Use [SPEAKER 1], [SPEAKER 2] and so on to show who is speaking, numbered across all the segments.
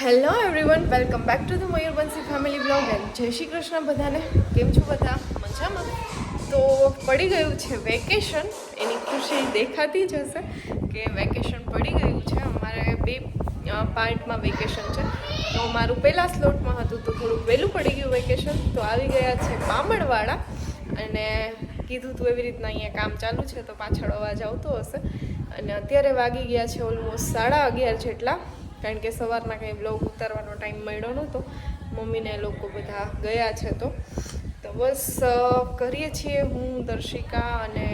[SPEAKER 1] Hello everyone welcome back to the Mayurvanshi family blog and Jai Shri Krishna બધાને. કેમ છો બધા? મજામાં? તો પડી ગયું છે વેકેશન એની ખુશી દેખાતી જ હશે કે વેકેશન પડી ગયું છે. અમારે બે પાર્ટમાં વેકેશન છે. તો મારું પહેલાં સ્લોટમાં હતું તો થોડું વહેલું પડી ગયું વેકેશન તો આવી ગયા છે બામણવાળા અને કીધું તું એવી રીતના અહીંયા કામ ચાલુ છે તો પાછળ અવાજ આવતો હશે. અને અત્યારે વાગી ગયા છે ઓલમોસ્ટ સાડા અગિયાર જેટલા. કારણ કે સવારના કંઈ બ્લોગ ઉતારવાનો ટાઈમ મળ્યો નહોતો. મમ્મીને લોકો બધા ગયા છે તો. તો બસ કરીએ છીએ હું, દર્શિકા અને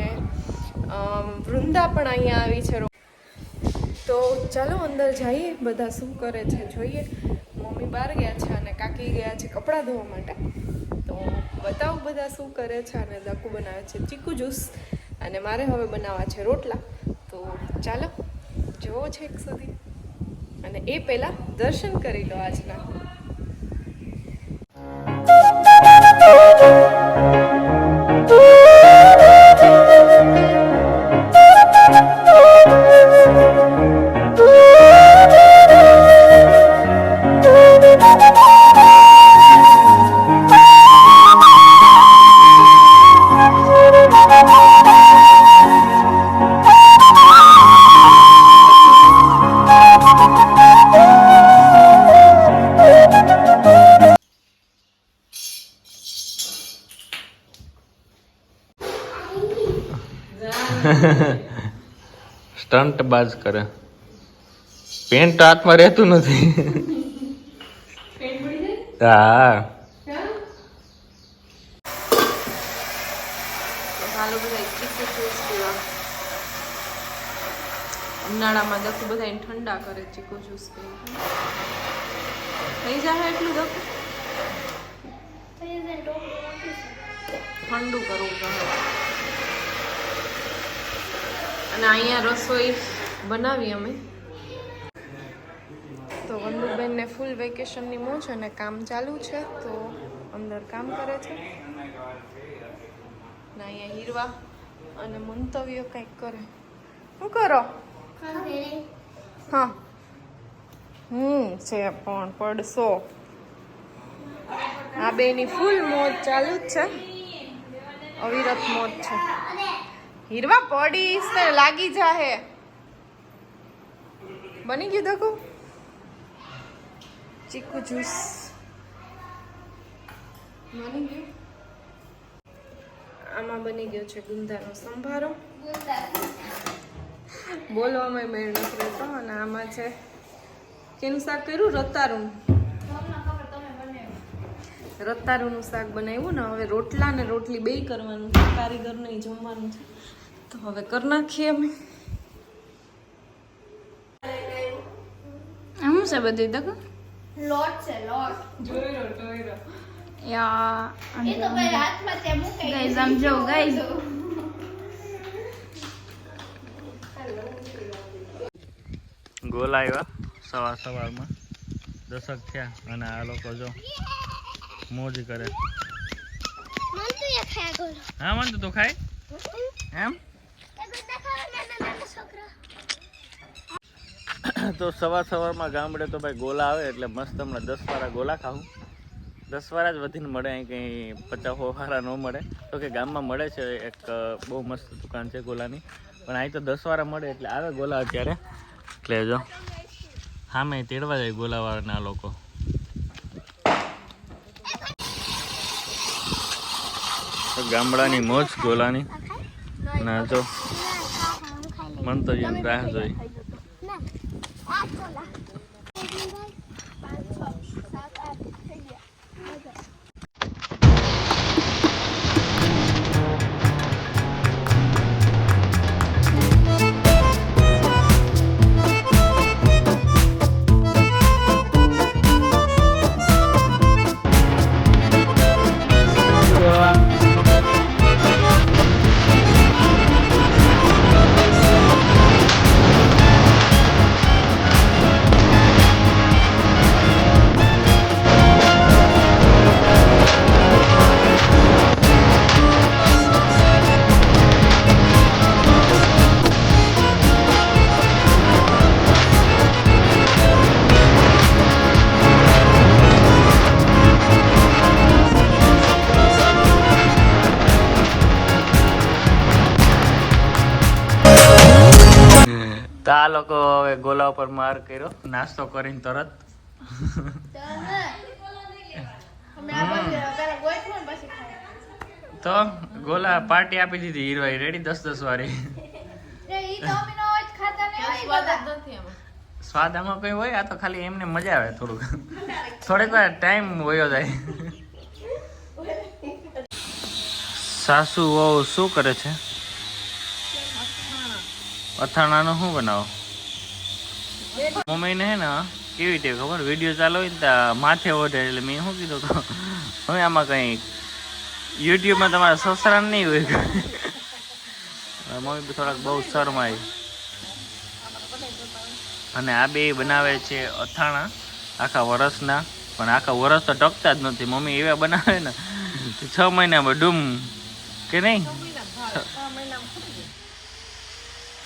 [SPEAKER 1] વૃંદા પણ અહીંયા આવી છે. તો ચાલો અંદર જઈએ, બધા શું કરે છે જોઈએ. મમ્મી બહાર ગયા છે અને કાકી ગયા છે કપડાં ધોવા માટે. તો બતાવું બધા શું કરે છે અને દાકુ બનાવે છે ચીકુ જ્યુસ. અને મારે હવે બનાવવા છે રોટલા. તો ચાલો, જોવો છે એક સુધી. અને એ પહેલાં દર્શન કરી લો આજના.
[SPEAKER 2] સ્ટન્ટ બાજ કરે. પેન્ટ હાથમાં રહેતું નથી. હા.
[SPEAKER 1] ઉનાળામાં દખું બધા ઠંડા કરે ચીકુ જ્યુસ થઈ જાય એટલું દખું ઠંડુ કરવું પડે અને અહીંયા રસોઈ બનાવી અમે. તો વંદુબેનને ફૂલ વેકેશનની મોજ અને કામ ચાલુ છે, તો અંદર કામ કરે છે. ને અહીંયા હીરવા અને મંતવ્ય કંઈક કરે. શું કરો? હા. હું છે પણ પડશો. આ બેની ફૂલ મોજ ચાલુ જ છે. અવિરત મોજ છે. હીરવા પડીશ ને લાગી જાહે. બની ગયું દકુ ચીકુ જ્યુસ. બની ગયું? આમાં બની ગયો છે ગુંદાનો સંભારો. બોલવામાં મેળ નથી રહેતો અને આમાં છે કેનું શાક કર્યું રતારું. રતારુંનું શાક બનાવ્યું ને હવે રોટલા ને રોટલી બેય કરવાનું છે. કારીગર નહીં જમવાનું છે. તો હવે કરી નાખીએ અમે.
[SPEAKER 3] શું છે બધી તક?
[SPEAKER 4] લોટ છે લોટ.
[SPEAKER 3] યા
[SPEAKER 4] એ તો ભાઈ હાથમાં ત્યાં મુકાઈ
[SPEAKER 3] ગાઈઝ આમ જો ગાઈઝ
[SPEAKER 2] ગોલ આવ્યા સવાર સવારમાં દશક થયા અને આ લોકો જો મોજ કરે.
[SPEAKER 4] મન તો એ ખાયા
[SPEAKER 2] હા મન તો તું ખાય? એમ? તો સવાર સવારમાં ગામડે તો ભાઈ ગોલા આવે એટલે મસ્ત હમણાં દસ વાળા ગોલા ખાવું દસ વાળા જ વધીને મળે અહીં કંઈ પચાસ વાળા ન મળે. તો કે ગામમાં મળે છે એક બહુ મસ્ત દુકાન છે ગોલાની. પણ અહીં તો દસ વાળા મળે એટલે આવે ગોલા અત્યારે. એટલે જો હા મેં તેડવા જાય ગોલાવાળાના લોકો. ગામડાની મોજ ગોલાની. ના જો. મંતવ્યની રાહ જોઈ. Thank you. આ લોકો હવે ગોલા ઉપર માર કર્યો. નાસ્તો કરીને તરત. તો ગોલા પાર્ટી આપી દીધી હીરોઈ રેડી દસ દસ વાળી.
[SPEAKER 1] સ્વાદ આમાં
[SPEAKER 2] કઈ હોય? આ તો ખાલી એમને મજા આવે થોડુંક. થોડીક વાર ટાઈમ વયો જાય. સાસુ વહુ શું કરે છે? અથાણાનું શું બનાવો? મમ્મીને હે ને કેવી રીતે ખબર? વીડિયો ચાલુ હોય ને ત્યાં માથે ઓઢે એટલે મેં શું કીધું તો હવે આમાં કંઈ યુટ્યુબમાં તમારા સસરા નહીં હોય. મમ્મી થોડાક બહુ શરમાય. અને આ બે બનાવે છે અથાણા આખા વરસના. પણ આખા વરસ તો ટકતા જ નથી. મમ્મી એવા બનાવે ને છ મહિનામાં ડૂમ કે નહીં?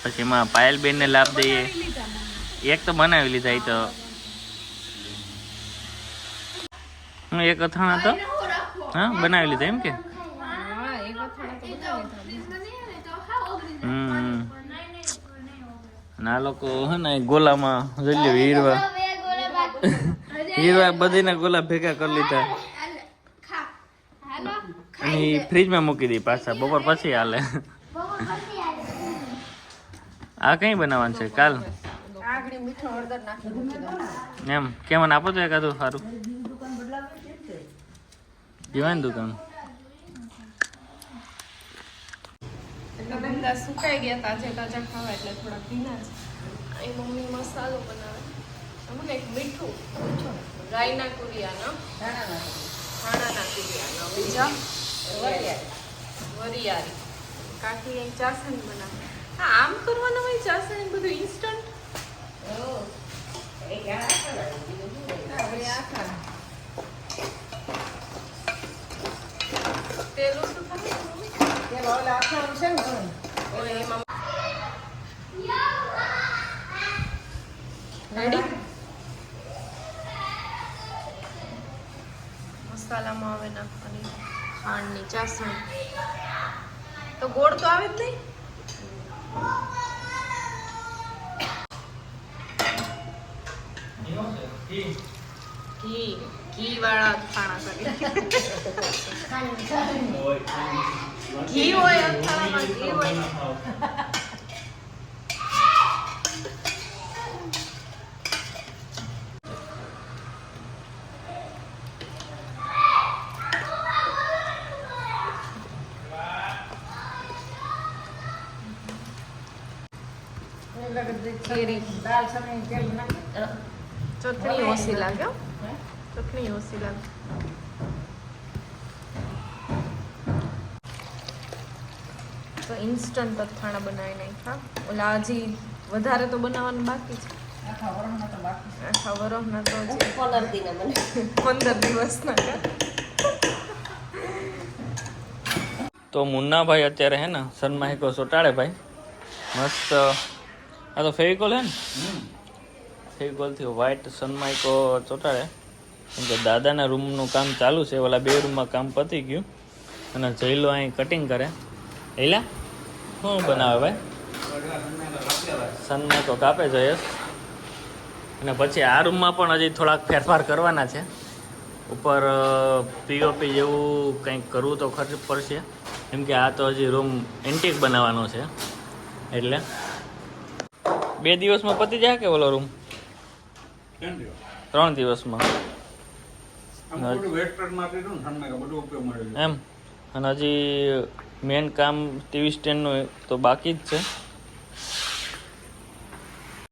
[SPEAKER 2] પછી એમાં પાયલબેનને લાભ દઈએ. એક તો બનાવી લીધા એ તો. હું એક અથાણા તો. હા બનાવી લીધા એમ કે? આ લોકો હે ને ગોલામાં જલ્યો લ્યો હીરવા. હીરવા બધીના ગોલા ભેગા કરી લીધા. અને ફ્રીજમાં મૂકી દઈ પાછા બપોર પછી હાલે. આ કઈ બનાવવાનું છે? કાલ?
[SPEAKER 1] આગળ મીઠો હળદર નાખી
[SPEAKER 2] એમ કે મને આપો તો એકાદું સારું. જીવાની દુકાન.
[SPEAKER 1] બધા સુકાઈ ગયા તાજે તાજા ખાવા એટલે થોડા ભીના છે. અહીં મમ્મી મસાલો બનાવે. અમને એક મીઠું રાઈના કુરિયાનો. ધાણાના કુરિયાનો. બીજા? વરિયાળી. કાકી એક ચાસણી બનાવે. હા આમ કરવાનું હોય ચાસણી બધું ઇન્સ્ટન્ટ મસાલામાં આવે નાખવાની ખાંડની ચાસણી તો ગોળ તો આવે જ નહીં ઘી ઘી વાળા ખાણા કરી ઘી હોય અથાણામાં ઘી હોય કેરી ચટણી ઓછી લાગે. ચટણી ઓછી લાગે તો ઇન્સ્ટન્ટ અથાણા બનાવી નાખ્યા. ઓલા હજી વધારે તો બનાવવાનું બાકી છે. આખા વરસના તો પંદર દિવસના
[SPEAKER 2] તો મુન્નાભાઈ અત્યારે હે ને સનમાહિકો સોટાડે ભાઈ. મસ્ત. આ તો ફેવિકોલ હે ને? ફેવિકોલથી વ્હાઇટ સનમાઇકો ચોટાડે. કેમ કે દાદાના રૂમનું કામ ચાલુ છે, ઓલા બે રૂમમાં કામ પતી ગયું. અને જઈલો અહીં કટિંગ કરે. એલા, શું બનાવે ભાઈ? સનમાઇકો કાપે જયેશ અને પછી આ રૂમમાં પણ હજી થોડાક ફેરફાર કરવાના છે. ઉપર પીઓપી જેવું કંઈક કરવું તો ખર્ચ પડશે. કેમ કે આ તો હજી રૂમ એન્ટિક બનાવવાનો છે. એટલે બે દિવસમાં પતી જાય કે ઓલો રૂમ? ત્રણ દિવસમાં. એમ. અને હજી મેન કામ ટીવી સ્ટેન્ડનું તો બાકી જ છે.